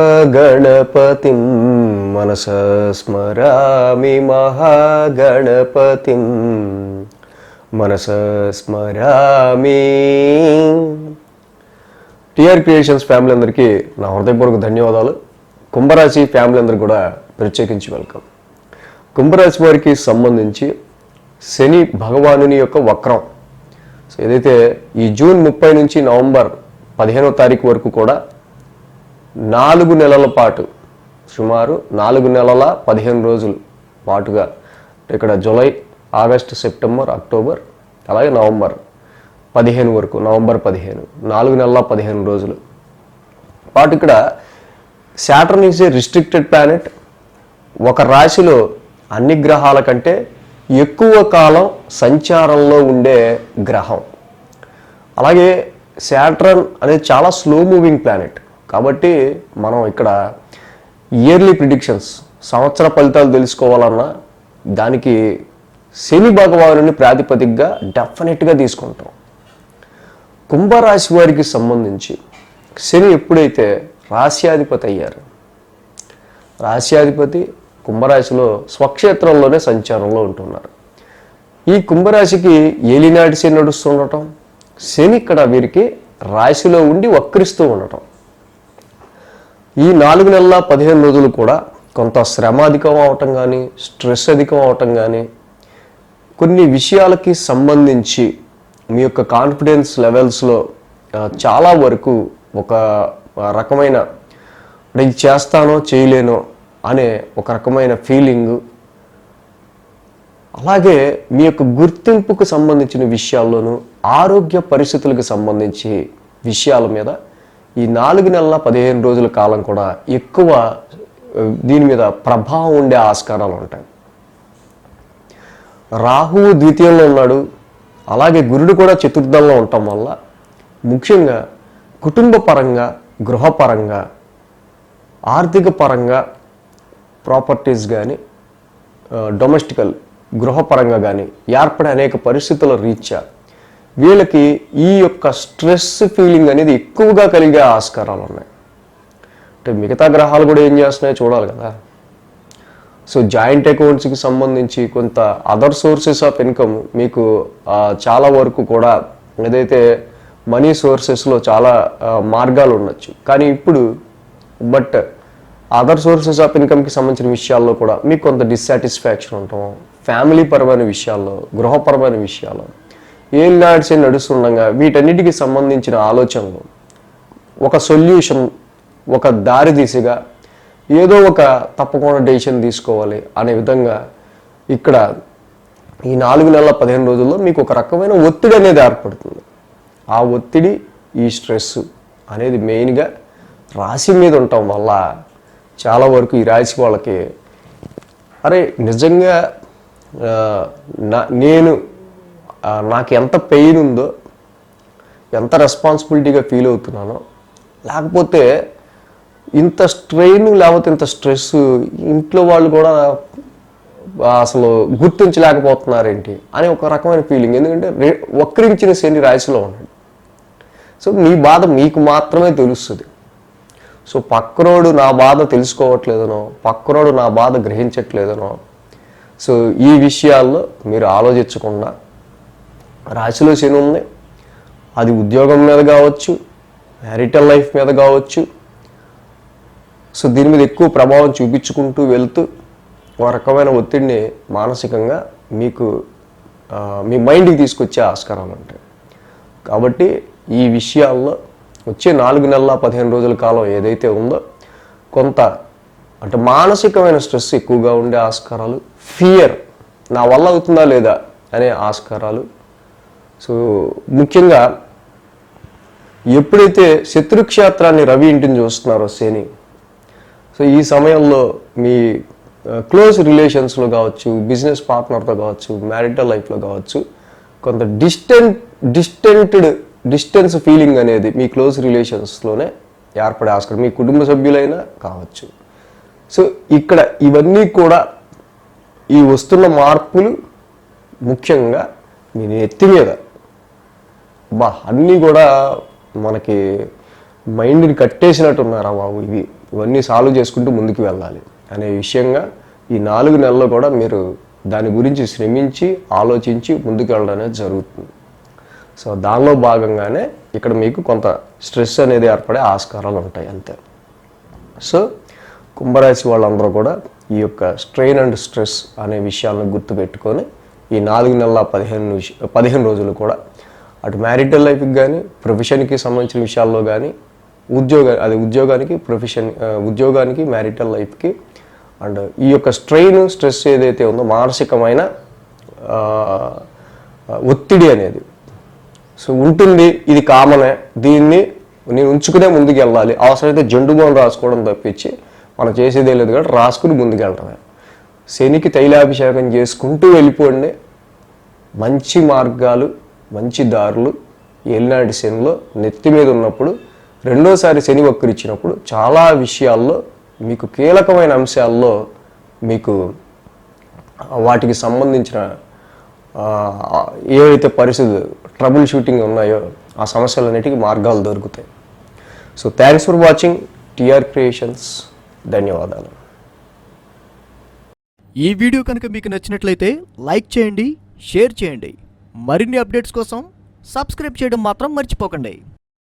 మహాగణపతిం మనస స్మరామి మహాగణపతిం మనస స్మరామి. టిఆర్ క్రియేషన్స్ ఫ్యామిలీ అందరికీ నా హృదయపూర్వక ధన్యవాదాలు. కుంభరాశి ఫ్యామిలీ అందరికి కూడా ప్రత్యేకించి వెల్కమ్. కుంభరాశి వారికి సంబంధించి శని భగవానుని యొక్క వక్రం. సో ఏదైతే ఈ జూన్ ముప్పై నుంచి నవంబర్ పదిహేనో తారీఖు వరకు కూడా నాలుగు నెలల పాటు సుమారు నాలుగు నెలల పదిహేను రోజులు పాటుగా ఇక్కడ జూలై ఆగస్టు సెప్టెంబర్ అక్టోబర్ అలాగే నవంబర్ పదిహేను వరకు నవంబర్ పదిహేను నాలుగు నెలల పదిహేను రోజులు. పాటు ఇక్కడ Saturn is a restricted planet ఒక రాశిలో అన్ని గ్రహాల కంటే ఎక్కువ కాలం సంచారంలో ఉండే గ్రహం. అలాగే శాట్రన్ అనేది చాలా స్లో మూవింగ్ ప్లానెట్ కాబట్టి మనం ఇక్కడ ఇయర్లీ ప్రిడిక్షన్స్ సంవత్సర ఫలితాలు తెలుసుకోవాలన్నా దానికి శని భగవానుని ప్రాతిపదికగా డెఫినెట్గా తీసుకుంటాం. కుంభరాశి వారికి సంబంధించి శని ఎప్పుడైతే రాశ్యాధిపతి అయ్యారు రాశ్యాధిపతి కుంభరాశిలో స్వక్షేత్రంలోనే సంచారంలో ఉంటున్నారు. ఈ కుంభరాశికి ఏలినాటి శని నడుస్తుండటం శని ఇక్కడ వీరికి రాశిలో ఉండి వక్రిస్తూ ఉండటం ఈ నాలుగు నెలల పదిహేను రోజులు కూడా కొంత శ్రమ అధికం అవటం కానీ స్ట్రెస్ అధికం అవటం కానీ కొన్ని విషయాలకి సంబంధించి మీ యొక్క కాన్ఫిడెన్స్ లెవెల్స్లో చాలా వరకు ఒక రకమైన అంటే ఇది చేస్తానో చేయలేనో అనే ఒక రకమైన ఫీలింగ్. అలాగే మీ యొక్క గుర్తింపుకు సంబంధించిన విషయాల్లోనూ ఆరోగ్య పరిస్థితులకు సంబంధించి విషయాల మీద ఈ నాలుగు నెలల పదిహేను రోజుల కాలం కూడా ఎక్కువ దీని మీద ప్రభావం ఉండే ఆస్కారాలు ఉంటాయి. రాహువు ద్వితీయంలో ఉన్నాడు. అలాగే గురుడు కూడా చతుర్థంలో ఉండటం వల్ల ముఖ్యంగా కుటుంబ పరంగా గృహపరంగా ఆర్థిక పరంగా ప్రాపర్టీస్ కానీ డొమెస్టికల్ గృహపరంగా కానీ ఏర్పడే అనేక పరిస్థితుల రీత్యా వీళ్ళకి ఈ యొక్క స్ట్రెస్ ఫీలింగ్ అనేది ఎక్కువగా కలిగే ఆస్కారాలు ఉన్నాయి. అంటే మిగతా గ్రహాలు కూడా ఏం చేస్తున్నాయో చూడాలి కదా. సో జాయింట్ అకౌంట్స్కి సంబంధించి కొంత అదర్ సోర్సెస్ ఆఫ్ ఇన్కమ్ మీకు చాలా వరకు కూడా ఏదైతే మనీ సోర్సెస్లో చాలా మార్గాలు ఉండొచ్చు. కానీ ఇప్పుడు బట్ అదర్ సోర్సెస్ ఆఫ్ ఇన్కమ్కి సంబంధించిన విషయాల్లో కూడా మీకు కొంత డిస్సాటిస్ఫాక్షన్ ఉంటాం ఫ్యామిలీ పరమైన విషయాల్లో గృహపరమైన విషయాల్లో ఏం నాడ్స్ నడుస్తుండగా వీటన్నిటికి సంబంధించిన ఆలోచనలు. ఒక సొల్యూషన్ ఒక దారి దిశగా ఏదో ఒక తప్పకుండా డెసిషన్ తీసుకోవాలి అనే విధంగా ఇక్కడ ఈ నాలుగు నెలల పదిహేను రోజుల్లో మీకు ఒక రకమైన ఒత్తిడి అనేది ఏర్పడుతుంది. ఆ ఒత్తిడి ఈ స్ట్రెస్ అనేది మెయిన్గా రాశి మీద ఉండటం వల్ల చాలా వరకు ఈ రాశి వాళ్ళకి అరే నిజంగా నా నేను నాకు ఎంత పెయిన్ ఉందో ఎంత రెస్పాన్సిబిలిటీగా ఫీల్ అవుతున్నానో లేకపోతే ఇంత స్ట్రెయిన్ లేకపోతే ఇంత స్ట్రెస్ ఇంట్లో వాళ్ళు కూడా అసలు గుర్తించలేకపోతున్నారేంటి అని ఒక రకమైన ఫీలింగ్ ఎందుకంటే రే- వక్రించిన శని రాశిలో ఉన్నాడు. సో మీ బాధ మీకు మాత్రమే తెలుస్తుంది. సో పక్కరోడు నా బాధ తెలుసుకోవట్లేదనో పక్కరోడు నా బాధ గ్రహించట్లేదనో సో ఈ విషయాల్లో మీరు ఆలోచించకుండా రాశిలో శని ఉంది. అది ఉద్యోగం మీద కావచ్చు మ్యారిటల్ లైఫ్ మీద కావచ్చు. సో దీని మీద ఎక్కువ ప్రభావం చూపించుకుంటూ వెళ్తూ ఒక రకమైన ఒత్తిడిని మానసికంగా మీకు మీ మైండ్కి తీసుకొచ్చే ఆస్కారాలు ఉంటాయి. కాబట్టి ఈ విషయాల్లో వచ్చే నాలుగు నెలల పదిహేను రోజుల కాలం ఏదైతే ఉందో కొంత అంటే మానసికమైన స్ట్రెస్ ఎక్కువగా ఉండే ఆస్కారాలు ఫియర్ నా వల్ల అవుతుందా లేదా అనే ఆస్కారాలు సో ముఖ్యంగా ఎప్పుడైతే శత్రుక్షేత్రాన్ని రవి ఇంటిని చూస్తున్నారో శని సో ఈ సమయంలో మీ క్లోజ్ రిలేషన్స్లో కావచ్చు బిజినెస్ పార్ట్నర్తో కావచ్చు మ్యారిటల్ లైఫ్లో కావచ్చు కొంత డిస్టెంట్ డిస్టెంటెడ్ డిస్టెన్స్ ఫీలింగ్ అనేది మీ క్లోజ్ రిలేషన్స్లోనే ఏర్పడే ఆస్కారం. మీ కుటుంబ సభ్యులైనా కావచ్చు. సో ఇక్కడ ఇవన్నీ కూడా ఈ వస్తున్న మార్పులు ముఖ్యంగా మీ నెత్తి మీద బా అన్నీ కూడా మనకి మైండ్ని కట్టేసినట్టు ఉన్నారా బాబు ఇవి. ఇవన్నీ సాల్వ్ చేసుకుంటూ ముందుకు వెళ్ళాలి అనే విషయంగా ఈ నాలుగు నెలల్లో కూడా మీరు దాని గురించి శ్రమించి ఆలోచించి ముందుకు వెళ్ళడం అనేది జరుగుతుంది. సో దానిలో భాగంగానే ఇక్కడ మీకు కొంత స్ట్రెస్ అనేది ఏర్పడే ఆస్కారాలు ఉంటాయి అంతే. సో కుంభరాశి వాళ్ళందరూ కూడా ఈ యొక్క స్ట్రెయిన్ అండ్ స్ట్రెస్ అనే విషయాలను గుర్తుపెట్టుకొని ఈ నాలుగు నెలల పదిహేను పదిహేను రోజులు కూడా అటు మ్యారిటల్ లైఫ్కి కానీ ప్రొఫెషన్కి సంబంధించిన విషయాల్లో కానీ ఉద్యోగ అది ఉద్యోగానికి ప్రొఫెషన్ ఉద్యోగానికి మ్యారిటల్ లైఫ్కి అండ్ ఈ యొక్క స్ట్రెయిన్ స్ట్రెస్ ఏదైతే ఉందో మానసికమైన ఒత్తిడి అనేది. సో ఉంటుంది ఇది కామనే. దీన్ని నేను ఉంచుకునే ముందుకు వెళ్ళాలి. అవసరమైతే జండు బోన్ రాసుకోవడం తప్పించి మనం చేసేదే లేదు కాబట్టి రాసుకుని ముందుకు వెళ్ళడమే శనికి తైలాభిషేకం చేసుకుంటూ వెళ్ళిపోండి. మంచి మార్గాలు మంచి దారులు ఏలినాటి శనిలో నెత్తి మీద ఉన్నప్పుడు రెండోసారి శని వక్రిచ్చినప్పుడు చాలా విషయాల్లో మీకు కీలకమైన అంశాల్లో మీకు వాటికి సంబంధించిన ఏవైతే పరిస్థితులు ట్రబుల్ షూటింగ్ ఉన్నాయో ఆ సమస్యలన్నిటికీ మార్గాలు దొరుకుతాయి. So thanks for watching. TR creations. ధన్యవాదాలు. ఈ వీడియో కనుక మీకు నచ్చినట్లయితే లైక్ చేయండి షేర్ చేయండి. మరిన్ని అప్డేట్స్ కోసం సబ్స్క్రైబ్ చేయడం మాత్రం మర్చిపోకండి.